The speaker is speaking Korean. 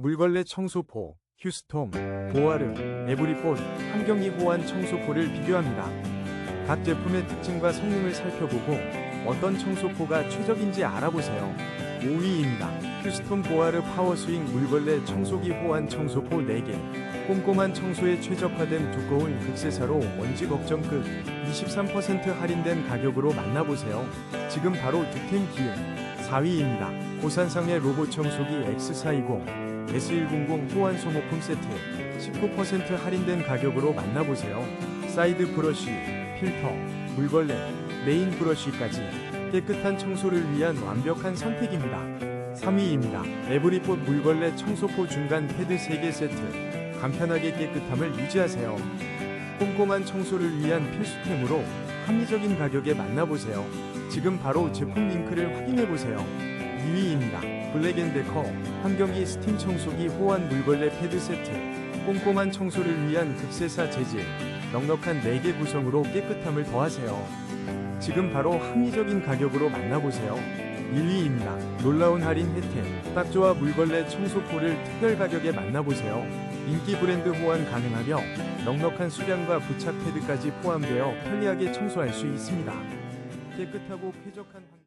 물걸레 청소포, 휴스톰, 보아르, 에브리봇, 환경이 호환 청소포를 비교합니다. 각 제품의 특징과 성능을 살펴보고 어떤 청소포가 최적인지 알아보세요. 5위입니다. 휴스톤 보아르 파워스윙 물걸레 청소기 호환 청소포 4개. 꼼꼼한 청소에 최적화된 두꺼운 극세사로 먼지 걱정 끝. 23% 할인된 가격으로 만나보세요. 지금 바로 득템 기회. 4위입니다. 고산상의 로봇 청소기 X420 S100 호환 소모품 세트 19% 할인된 가격으로 만나보세요. 사이드 브러쉬, 필터, 물걸레, 메인 브러쉬까지 깨끗한 청소를 위한 완벽한 선택입니다. 3위입니다. 에브리폿 물걸레 청소포 중간 패드 3개 세트 간편하게 깨끗함을 유지하세요. 꼼꼼한 청소를 위한 필수템으로 합리적인 가격에 만나보세요. 지금 바로 제품 링크를 확인해보세요. 2위입니다. 블랙앤데커 환경기 스팀 청소기 호환 물걸레 패드 세트 꼼꼼한 청소를 위한 극세사 재질 넉넉한 4개 구성으로 깨끗함을 더하세요. 지금 바로 합리적인 가격으로 만나보세요. 1위입니다. 놀라운 할인 혜택 딱조와 물걸레 청소포를 특별 가격에 만나보세요. 인기 브랜드 호환 가능하며 넉넉한 수량과 부착 패드까지 포함되어 편리하게 청소할 수 있습니다. 깨끗하고 쾌적한 환경